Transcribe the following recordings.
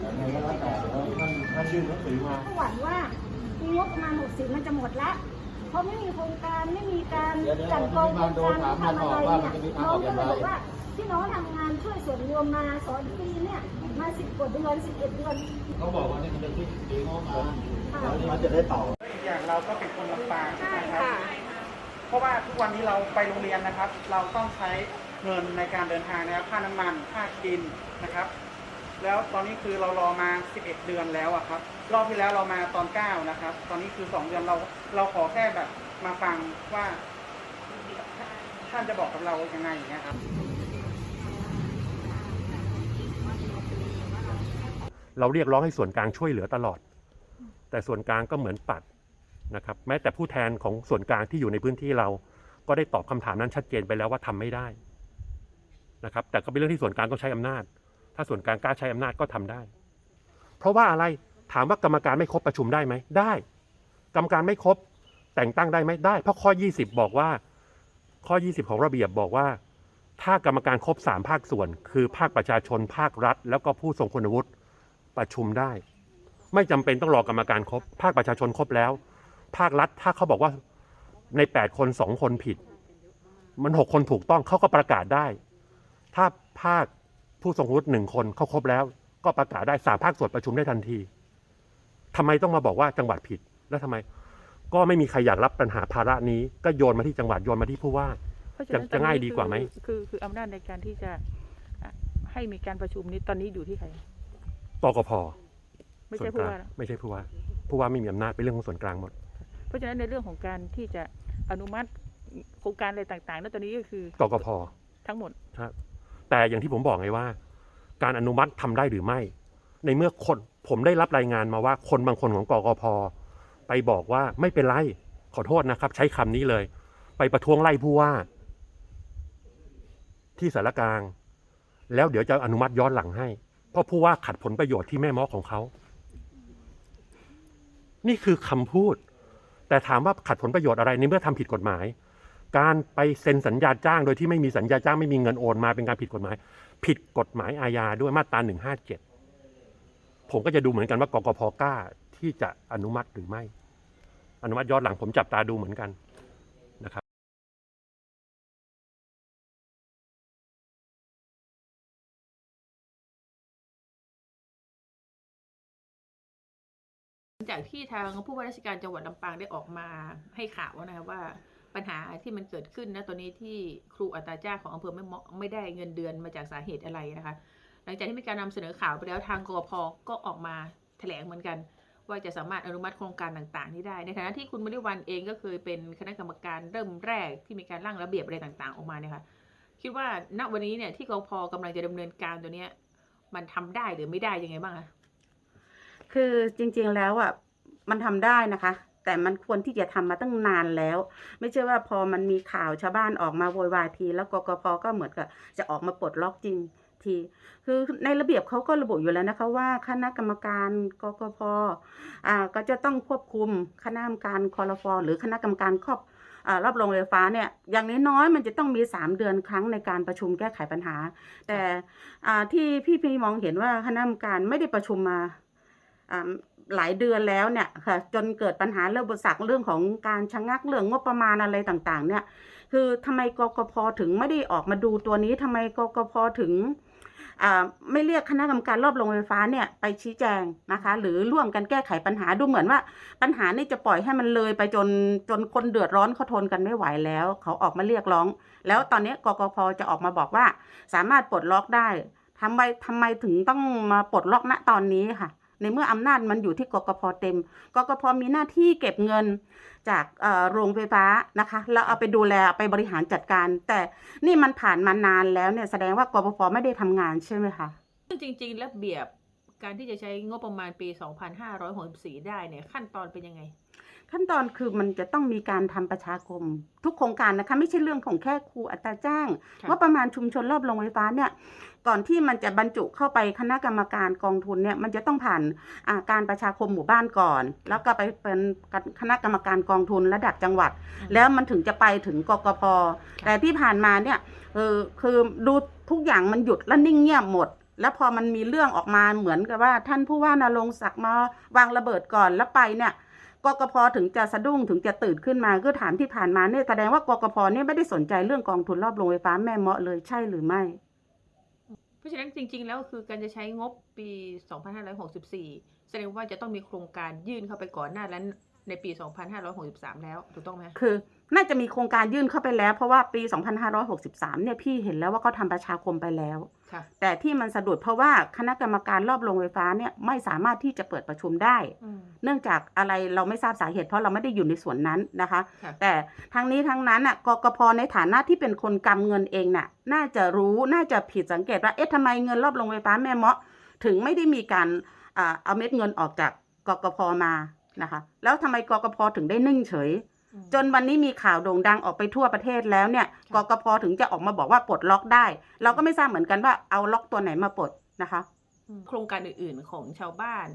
แต่ไงก็แล้วแต่แล้วท่านท่านยื่นหนังสือมาหวังว่ามีงบประมาณ60มันจะหมดละเพราะไม่มีโครงการไม่มีการเดี๋ยวเดี๋ยวจัดกองโครงการพี่บางโดนถามทำอะไรว่าเนี่ยมันจะมีทางน้ออองกอก็ย่างเลไรยบอกว่าที่น้องทำงานช่วยส่วนรวมมาสอนปีเนี่ยมาสิบกว่าเดือนสิบเอ็ดเดือนเขาบอกว่านี่มันจะที่ปีงบมาค่ะแล้วมันจะได้ต่ออีกอย่างเราก็เป็นคนลำปางใช่นะครับค่ะเพราะว่าทุกวันนี้เราไปโรงเรียนนะครับ เราต้องใช้เงินในการเดินทางนะครับค่าน้ำมันค่ากินนะครับ แล้วตอนนี้คือเรารอมา 11 เดือนแล้วอะครับ รอบที่แล้วเรามาตอน 9 นะครับ ตอนนี้คือ 2 เดือนเราเราขอแค่แบบมาฟังว่า ท่านจะบอกกับเรายังไงอย่างเงี้ยครับ เราเรียกร้องให้ส่วนกลางช่วยเหลือตลอด แต่ส่วนกลางก็เหมือนปัดนะครับ แม้แต่ผู้แทนของส่วนกลางที่อยู่ในพื้นที่เรา ก็ได้ตอบคำถามนั้นชัดเจนไปแล้วว่าทำไม่ได้นะครับ แต่ก็เป็นเรื่องที่ส่วนกลางก็ใช้อำนาจ ถ้าส่วนกลางกล้าใช้อำนาจก็ทำได้ เพราะว่าอะไรถามว่ากรรมการไม่ครบประชุมได้ไหมได้ กรรมการไม่ครบแต่งตั้งได้ไหมได้ เพราะข้อ 20 บอกว่า ข้อ 20 ของระเบียบบอกว่า ถ้ากรรมการครบสามภาคส่วน คือภาคประชาชนภาครัฐ แล้วก็ผู้ทรงคุณวุฒิประชุมได้ ไม่จำเป็นต้องรอกรรมการครบ ภาคประชาชนครบแล้ว ภาครัฐถ้าเขาบอกว่าในแปดคนสองคนผิด มันหกคนถูกต้องเขาก็ประกาศได้ ถ้าภาค ผู้ทรงคุณวุฒิหนึ่งคนเขาครบแล้ว ก็ประกาศได้สามภาคส่วนประชุมได้ทันทีทำไมต้องมาบอกว่าจังหวัดผิดแล้วทำไม ก็ไม่มีใครอยากรับปัญหาภาระนี้ ก็โยนมาที่จังหวัดโยนมาที่ผู้ว่าเพราะฉะนั้นจะจะง่ายดีกว่าไหมคือคือคืออำนาจในการที่จะอะให้มีการประชุมนี้ตอนนี้อยู่ที่ใครตกพไม่ส่วใช่นกผู้ลางว่านะไม่ใช่ผู้ว่าผู้ว่าไม่มีอำนาจเป็นเรื่องของส่วนกลางหมด เพราะฉะนั้นในเรื่องของการที่จะอนุมัติโครงการอะไรต่างๆนั้นตอนนี้ก็คือกกพทั้งหมดครับ แต่อย่างที่ผมบอกไงว่า การอนุมัติทำได้หรือไม่ ในเมื่อคนผมได้รับรายงานมาว่าคนบางคนของกกพไปบอกว่าไม่เป็นไรขอโทษนะครับ ใช้คำนี้เลย ไปประท้วงไล่ผู้ว่า ที่สารกลาง แล้วเดี๋ยวจะอนุมัติย้อนหลังให้ เพราะผู้ว่าขัดผลประโยชน์ที่แม่มอของเขา นี่คือคำพูด แต่ถามว่าขัดผลประโยชน์อะไรในเมื่อทำผิดกฎหมาย การไปเซ็นสัญญาจ้าง โดยที่ไม่มีสัญญาจ้างไม่มีเงินโอนมาเป็นการผิดกฎหมาย ผิดกฎหมายอาญาด้วยมาตราหนึ่งห้าเจ็ดผมก็จะดูเหมือนกันว่ากกพกล้าที่จะอนุมัติหรือไม่ อนุมัติย้อนหลังผมจับตาดูเหมือนกันนะครับหลังจากที่ทางผู้ว่าราชการจังหวัดลำปางได้ออกมาให้ข่าวนะครับว่า ปัญหาที่มันเกิดขึ้นนะตอนนี้ที่ครูอัตราจ้างของอำเภอไม่เหมาะไม่ได้เงินเดือนมาจากสาเหตุอะไรนะคะ หลังจากที่มีการนำเสนอข่าวไปแล้วทางกรพก็ออกมาแถลงเหมือนกัน ว่าจะสามารถอนุมัติโครงการต่างๆ นี้ได้ในฐานะที่คุณมริวันเองก็เคยเป็นคณะกรรมการเริ่มแรกที่มีการร่างระเบียบอะไรต่างๆ ออกมาเนี่ยค่ะคิดว่าณวันนี้เนี่ยที่กรพกำลังจะดำเนินการตัวเนี้ยมันทำได้หรือไม่ได้ยังไงบ้างคะคือจริงๆแล้วอะมันทำได้นะคะ แต่มันควรที่จะทำมาตั้งนานแล้ว ไม่ใช่ว่าพอมันมีข่าวชาวบ้านออกมาโวยวายที แล้วกกพก็เหมือนกับจะออกมาปลดล็อกจริงทีคือในระเบียบเขาก็ระบุอยู่แล้วนะคะว่าคณะกรรมการกกพอ่าก็จะต้องควบคุมคณะกรรมการคอรฟหรือคณะกรรมการครอบอ่ารอบโรงไฟฟ้าเนี่ยอย่างน้อยๆมันจะต้องมี 3 เดือนครั้งในการประชุมแก้ไขปัญหา แต่อ่าที่พี่พี่มองเห็นว่าคณะกรรมการไม่ได้ประชุมมาอ่า หลายเดือนแล้วเนี่ยค่ะจนเกิดปัญหาเรื่องบริษัทเรื่องของการชะงักเรื่องงบประมาณอะไรต่างๆ เนี่ย คือทำไมกกพถึงไม่ได้ออกมาดูตัวนี้ทำไมกกพถึงอ่าไม่เรียกคณะกรรมการรอบโรงไฟฟ้าเนี่ยไปชี้แจงนะคะ หรือร่วมกันแก้ไขปัญหาดูเหมือนว่า ปัญหานี่จะปล่อยให้มันเลยไปจนจนคนเดือดร้อนเขาทนกันไม่ไหวแล้ว เขาออกมาเรียกร้อง แล้วตอนนี้กกพจะออกมาบอกว่า สามารถปลดล็อกได้ทำไมทำไมถึงต้องมาปลดล็อกณตอนนี้ค่ะ ในเมื่ออำนาจมันอยู่ที่กกพเต็ม กกพมีหน้าที่เก็บเงินจากเอ่อโรงไฟฟ้านะคะแล้วเอาไปดูแลเอาไปบริหารจัดการ แต่นี่มันผ่านมานานแล้วเนี่ยแสดงว่ากกพไม่ได้ทำงานใช่ไหมคะซึ่งจริงๆระเบียบการที่จะใช้งบประมาณปี 2564 ได้เนี่ยขั้นตอนเป็นยังไง ขั้นตอนคือมันจะต้องมีการทำประชาคม ทุกโครงการนะคะ ไม่ใช่เรื่องของแค่ครูอัตราจ้างค่ะว่าประมาณชุมชนรอบโรงไฟฟ้าเนี่ยก่อนที่มันจะบรรจุเข้าไปคณะกรรมการกองทุนเนี่ยมันจะต้องผ่านอ่าการประชาคมหมู่บ้านก่อน แล้วก็ไปเป็นคณะกรรมการกองทุนระดับจังหวัด แล้วมันถึงจะไปถึงกกพแต่ที่ผ่านมาเนี่ยเออคือดูทุกอย่างมันหยุดและนิ่งเงียบหมดแล้วพอมันมีเรื่องออกมาเหมือนกับว่าท่านผู้ว่านรงค์ศักดิ์มาวางระเบิดก่อนแล้วไปเนี่ย กกพถึงจะสะดุ้งถึงจะตื่นขึ้นมาก็ถามที่ผ่านมาเนี่ยแสดงว่ากกพเนี่ยไม่ได้สนใจเรื่องกองทุนรอบโรงไฟฟ้าแม่เมาะเลยใช่หรือไม่ เพราะฉะนั้นจริง ๆ แล้วคือการจะใช้งบปี 2564 แสดงว่าจะต้องมีโครงการยื่นเข้าไปก่อนหน้านั้นในปี 2563 แล้วถูกต้องไหมคะคือ น่าจะมีโครงการยื่นเข้าไปแล้ว เพราะว่าปี 2563 เนี่ยพี่เห็นแล้วว่าเขาทำประชาคมไปแล้ว ค่ะ แต่ที่มันสะดุดเพราะว่าคณะกรรมการรอบโรงไฟฟ้าเนี่ยไม่สามารถที่จะเปิดประชุมได้ อืม เนื่องจากอะไรเราไม่ทราบสาเหตุ เพราะเราไม่ได้อยู่ในส่วนนั้นนะคะ ค่ะ แต่ทั้งนี้ทั้งนั้นอะกกพในฐานะที่เป็นคนกำเงินเองน่ะ น่าจะรู้น่าจะผิดสังเกตว่าเอ๊ะทำไมเงินรอบโรงไฟฟ้าแม่เมาะ ถึงไม่ได้มีการอ่าเอาเม็ดเงินออกจากกกพมานะคะ แล้วทำไมกกพถึงได้นิ่งเฉยอืม จนวันนี้มีข่าวโด่งดังออกไปทั่วประเทศแล้วเนี่ยกค่ะกพถึงจะออกมาบอกว่าปลดล็อกได้ เราก็ไม่ทราบเหมือนกันว่าเอาล็อกตัวไหนมาปลดนะคะอืมโครงการอื่นๆของชาวบ้าน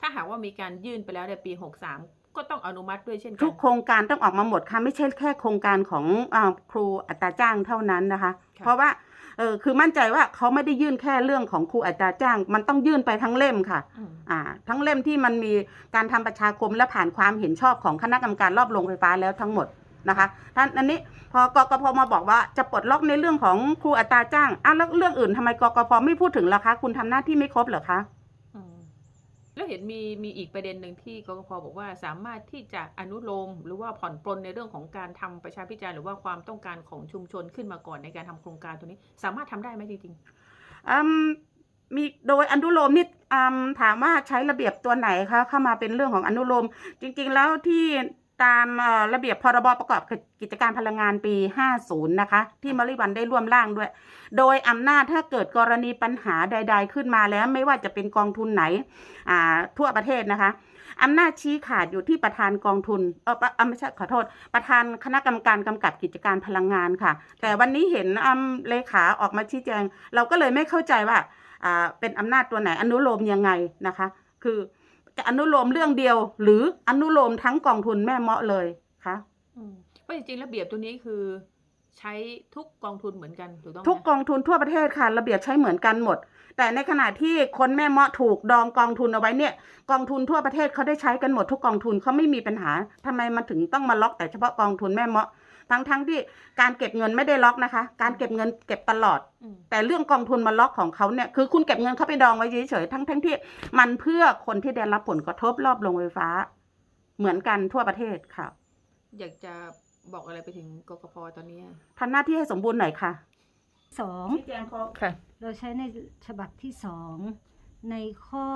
ถ้าหากว่ามีการยื่นไปแล้วในปี 63 ก็ต้องอนุมัติด้วยเช่นกัทุกโครงการต้องออกมาหมดค่ะไม่ใช่แค่โครงการของอาครูอัตราจ้างเท่านั้นนะคะค่ะเพราะว่า เออคือมั่นใจว่าเขาไม่ได้ยื่นแค่เรื่องของครูอัตราจ้าง มันต้องยื่นไปทั้งเล่มค่ะอืมอ่า ทั้งเล่มที่มันมีการทำประชาคมและผ่านความเห็นชอบของคณะกรรมการรอบโรงไฟฟ้าแล้วทั้งหมดนะคะท่านอันนี้พอกกพมาบอกว่าจะปลดล็อกในเรื่องของครูอัตราจ้างอ้าวแล้วเรื่องอื่นทำไมกกพไม่พูดถึงล่ะคะ คุณทำหน้าที่ไม่ครบเหรอคะอืม แล้วเห็นมีมีอีกประเด็นหนึ่งที่กกพบอกว่าสามารถที่จะอนุโลมหรือว่าผ่อนปลนในเรื่องของการทำประชาพิจารณ์หรือว่าความต้องการของชุมชนขึ้นมาก่อนในการทำโครงการตัวนี้ สามารถทำได้ไหมจริงๆมมีโดยอนุโลมนี่ถามว่าใช้ระเบียบตัวไหนคะเข้ามาเป็นเรื่องของอนุโลม จริง ๆ แล้วที่ ตามระเบียบพรบประกอบกิจการพลังงานปี 50 นะคะ ที่มาริวันได้ร่วมร่างด้วย โดยอำนาจถ้าเกิดกรณีปัญหาใด ๆ ขึ้นมาแล้วไม่ว่าจะเป็นกองทุนไหนทั่วประเทศนะคะอำนาจชี้ขาดอยู่ที่ประธานกองทุนเออปะอะไม่ใช่ขอโทษ ประธานคณะกรรมการกำกับกิจการพลังงานค่ะ แต่วันนี้เห็นอืมเลขาออกมาชี้แจง เราก็เลยไม่เข้าใจว่าอ่าเป็นอำนาจตัวไหนอนุโลมยังไงนะคะ คือ จะอนุโลมเรื่องเดียว หรืออนุโลมทั้งกองทุนแม่เมาะเลยคะๆอืมเพราะจริงๆระเบียบตัวนี้คือ ใช้ทุกกองทุนเหมือนกันถูกต้องไหมทุกกองทุนทั่วประเทศค่ะ ระเบียบใช้เหมือนกันหมด แต่ในขณะที่คนแม่เมาะถูกดองกองทุนเอาไว้เนี่ย กองทุนทั่วประเทศเขาได้ใช้กันหมดทุกกองทุนเขาไม่มีปัญหาทำไมมันถึงต้องมาล็อกแต่เฉพาะกองทุนแม่เมาะ ทั้งทั้งๆที่การเก็บเงินไม่ได้ล็อกนะคะ การเก็บเงินเก็บตลอดอืมแต่เรื่องกองทุนมาล็อกของเขาเนี่ยคือคุณเก็บเงินเข้าไปดองไว้เฉยๆทั้งทั้งที่มันเพื่อคนที่ได้รับผลกระทบรอบโรงไฟฟ้า เหมือนกันทั่วประเทศค่ะ อยากจะบอกอะไรไปถึงกกพตอนนี้อะทำหน้าที่ให้สมบูรณ์หน่อยค่ะสองชี้แจงข้อค่ะ เราใช้ในฉบับที่สองในข้อ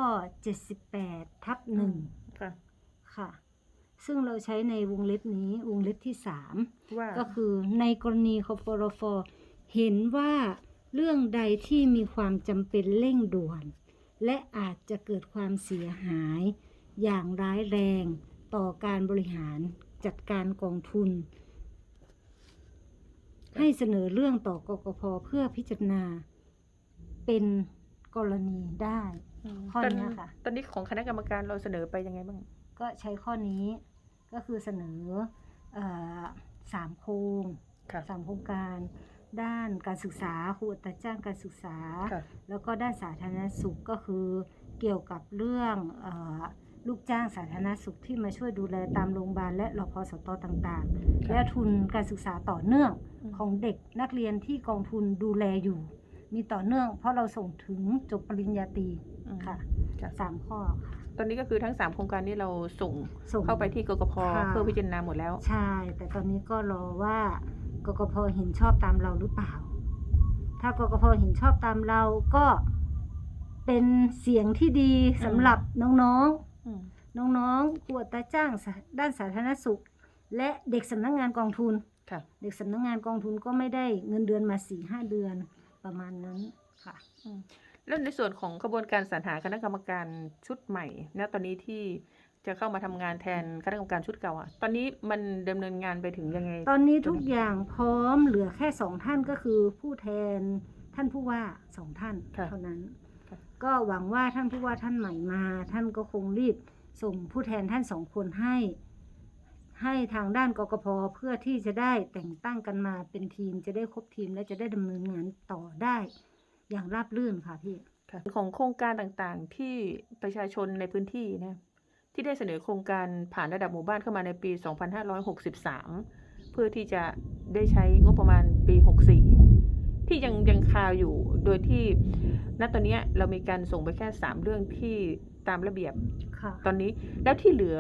78 ทับหนึ่งค่ะค่ะ ซึ่งเราใช้ในวงเล็บนี้วงเล็บที่สามว่าก็คือในกรณีคอฟรฟเห็นว่าเรื่องใดที่มีความจำเป็นเร่งด่วน และอาจจะเกิดความเสียหาย อย่างร้ายแรงต่อการบริหารจัดการกองทุน ให้เสนอเรื่องต่อกกพเพื่อพิจารณา เป็นกรณีได้ข้อเนี้ยค่ะ ตอนนี้ของคณะกรรมการเราเสนอไปยังไงบ้าง ก็ใช้ข้อนี้ ก็คือเสนอเออสามโครงค่ะสามโครงการด้านการศึกษาครูอัตราจ้างการศึกษาค่ะแล้วก็ด้านสาธารณสุขก็คือเกี่ยวกับเรื่องเออลูกจ้างสาธารณสุขที่มาช่วยดูแลตามโรงพยาบาลและรพสตต่างๆ และทุนการศึกษาต่อเนื่องอืมของเด็กนักเรียนที่กองทุนดูแลอยู่ มีต่อเนื่องเพราะเราส่งถึงจบปริญญาตรีอืมค่ะค่ะสามข้อค่ะ ตอนนี้ก็คือทั้ง 3 โครงการนี้เราส่งส่งเข้าไปที่กกพค่ะ เพื่อพิจารณาหมดแล้ว ใช่ แต่ตอนนี้ก็รอว่ากกพเห็นชอบตามเราหรือเปล่า ถ้ากกพเห็นชอบตามเราก็เป็นเสียงที่ดีสำหรับน้องอืมๆน้องๆครูอัตราจ้างสาด้านสาธารณสุข และเด็กสำนักงานกองทุน ค่ะ เด็กสำนักงานกองทุนก็ไม่ได้เงินเดือนมาสี่ห้าเดือนประมาณนั้นค่ะ แล้วในส่วนของขบวนการสรรหาคณะกรรมการชุดใหม่นะตอนนี้ที่จะเข้ามาทำงานแทนคณะกรรมการชุดเก่าอะตอนนี้มันดำเนินงานไปถึงยังไง ตอนนี้ทุกอย่างพร้อมเหลือแค่สองท่านก็คือผู้แทนท่านผู้ว่าสองท่านค่ะเท่านั้นค่ะก็หวังว่าท่านผู้ว่าท่านใหม่มา ท่านก็คงรีบส่งผู้แทนท่านสองคนให้ ให้ทางด้านกกพเพื่อที่จะได้แต่งตั้งกันมาเป็นทีมจะได้ครบทีมและจะได้ดำเนินงานต่อได้ อย่างราบรื่นค่ะพี่ค่ะของโครงการต่างๆที่ประชาชนในพื้นที่นะที่ได้เสนอโครงการผ่านระดับหมู่บ้านเข้ามาในปี 2563 เพื่อที่จะได้ใช้งบประมาณปี 64 ที่ยังยังคาอยู่โดยที่ณตอนเนี้ยเรามีการส่งไปแค่ 3 เรื่องที่ตามระเบียบค่ะตอนนี้แล้วที่เหลือ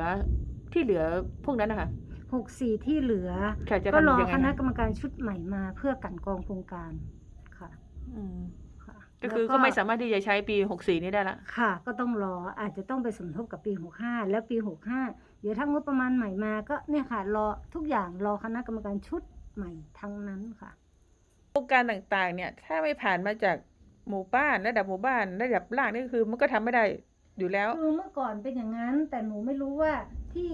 ที่เหลือพวกนั้นนะคะหกสี่ที่เหลือค่ะจะก็รอทำยังไงคณะคะกรรมการชุดใหม่มาเพื่อกลันกรองโครงการค่ะอืมค่ะ ก็คือแล้วก็ไม่สามารถที่จะใช้ปี64นี้ได้ละ ค่ะ ก็ต้องรออาจจะต้องไปสมทบกับปี65แล้วปี65เดี๋ยวถ้างบประมาณใหม่มาก็เนี่ยค่ะ รอทุกอย่างรอคณะกรรมการชุดใหม่ทั้งนั้นค่ะโครงการต่างๆ เนี่ย ถ้าไม่ผ่านมาจากหมู่บ้านระดับหมู่บ้านระดับล่างนี่คือมันก็ทำไม่ได้อยู่แล้วคือเมื่อก่อนเป็นอย่างนั้น แต่หนูไม่รู้ว่าที่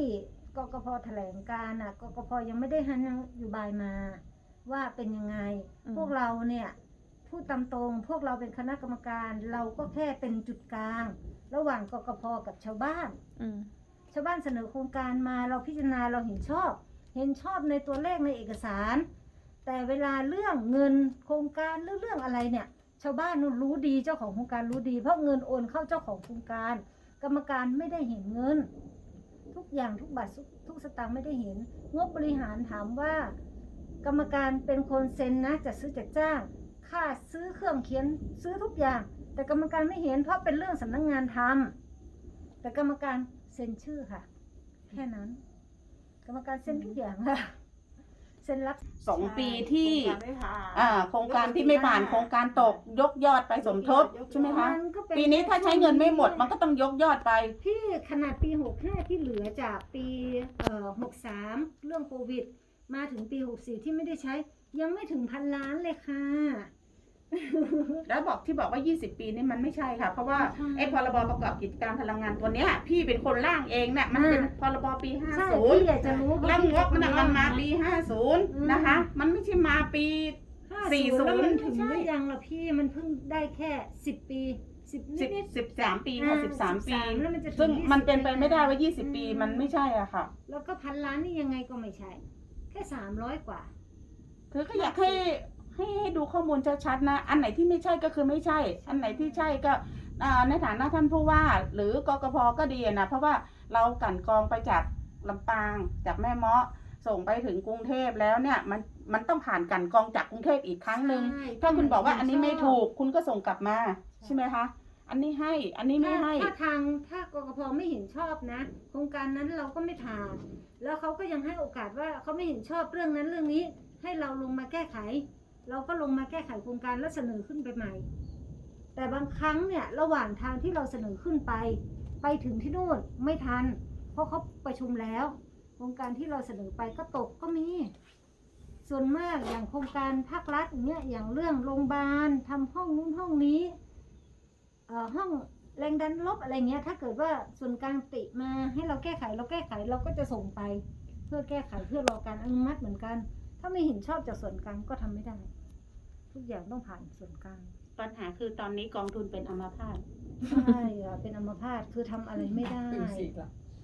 กกพแถลงการอะกกพยังไม่ได้ให้นโยบายมา ว่าเป็นยังไงอืมพวกเราเนี่ย พูดตามตรง พวกเราเป็นคณะกรรมการ เราก็แค่เป็นจุดกลาง ระหว่างกกพกับชาวบ้าน อืม ชาวบ้านเสนอโครงการมาเราพิจารณาเราเห็นชอบ เห็นชอบในตัวเลขในเอกสาร แต่เวลาเรื่องเงินโครงการหรือเรื่องอะไรเนี่ย ชาวบ้านนู่นรู้ดีเจ้าของโครงการรู้ดี เพราะเงินโอนเข้าเจ้าของโครงการ กรรมการไม่ได้เห็นเงิน ทุกอย่างทุกบาททุกทุกสตางค์ไม่ได้เห็น งบบริหารถามว่า กรรมการเป็นคนเซ็นนะจัดซื้อจัดจ้าง ค่าซื้อเครื่องเขียนซื้อทุกอย่าง แต่กรรมการไม่เห็นเพราะเป็นเรื่องสำนักงงานทำแต่กรรมการเซ็นชื่อค่ะ แค่นั้น กรรมการเซ็นทุกอย่างค่ะเซ็นรับสองปีที่โครงการไม่ผ่านอ่าโครงการที่ไม่ผ่านโครงการตกยกยอดไปสมทบใช่ไหมคะมันก็เป็ปีนี้ถ้าใช้เงินไม่หมดมันก็ต้องยกยอดไปพี่ขนาดปี65ที่เหลือจากปีเอ่อ63เรื่องโควิด มาถึงปี64ที่ไม่ได้ใช้ยังไม่ถึงพันล้านเลยค่ะ แล้วบอกที่บอกว่า 20 ปีนี่มันไม่ใช่ค่ะ เพราะว่าใช่ไอ้พรบประกอบกิจการพลังงานตัวเนี้ย พี่เป็นคนร่างเองเนี่ยมันเป็นอ่าพรบปี ใช่พี่อยากจะรู้50แล้วงบมันอะมันมาปีอืม50 นะคะ มันไม่ใช่มาปี50 40แล้วมันถึงไม่ใช่หรือยังล่ะพี่มันเพิ่งได้แค่10ปี10นิด10 13ปีค่ะอ่า13ปี 13แล้วมันจะถึงซึ่ง20มันเป็นไปไม่ได้ว่า อืม 20 ปีมันไม่ใช่อะค่ะ ๆแล้วก็พันล้านนี่ยังไงก็ไม่ใช่ แค่300กว่า คือก็อยากให้ ให้ให้ดูข้อมูลชัดๆนะ อันไหนที่ไม่ใช่ก็คือไม่ใช่ อันไหนที่ใช่ก็อ่าในฐานะท่านผู้ว่า หรือกกพก็ดีนะ เพราะว่าเรากลั่นกรองไปจากลำปางจากแม่เมาะส่งไปถึงกรุงเทพแล้วเนี่ยมันมันต้องผ่านกลั่นกรองจากกรุงเทพอีกครั้งหนึ่งใช่ถ้าคุณบอกว่าถ้ามันอันนี้ไม่ชอบถูกคุณก็ส่งกลับมาใช่ไหมคะอันนี้ให้อันนี้ไม่ถ้าให้ถ้าทางถ้ากกพไม่เห็นชอบนะ โครงการนั้นเราก็ไม่ผ่าน แล้วเขาก็ยังให้โอกาสว่าเขาไม่เห็นชอบเรื่องนั้นเรื่องนี้ ให้เราลงมาแก้ไข เราก็ลงมาแก้ไขโครงการแล้วเสนอขึ้นไปใหม่ แต่บางครั้งเนี่ยระหว่างทางที่เราเสนอขึ้นไป ไปถึงที่นู่นไม่ทัน เพราะเขาประชุมแล้ว โครงการที่เราเสนอไปก็ตกก็มี ส่วนมากอย่างโครงการภาครัฐอย่างเงี้ยอย่างเรื่องโรงพยาบาลทำห้องนู้นห้องนี้ห้องแรงดันลบอะไรเงี้ย ถ้าเกิดว่าส่วนกลางติมาให้เราแก้ไขเราแก้ไขเราก็จะส่งไป เพื่อแก้ไขเพื่อรอการอนุมัติเหมือนกัน ถ้าไม่เห็นชอบจากส่วนกลางก็ทำไม่ได้ ทุกอย่างต้องผ่านส่วนกลางปัญหาคือตอนนี้กองทุนเป็นอัมพาตใช่ค่ะเป็นอัมพาตคือทำอะไรไม่ได้คือสิละ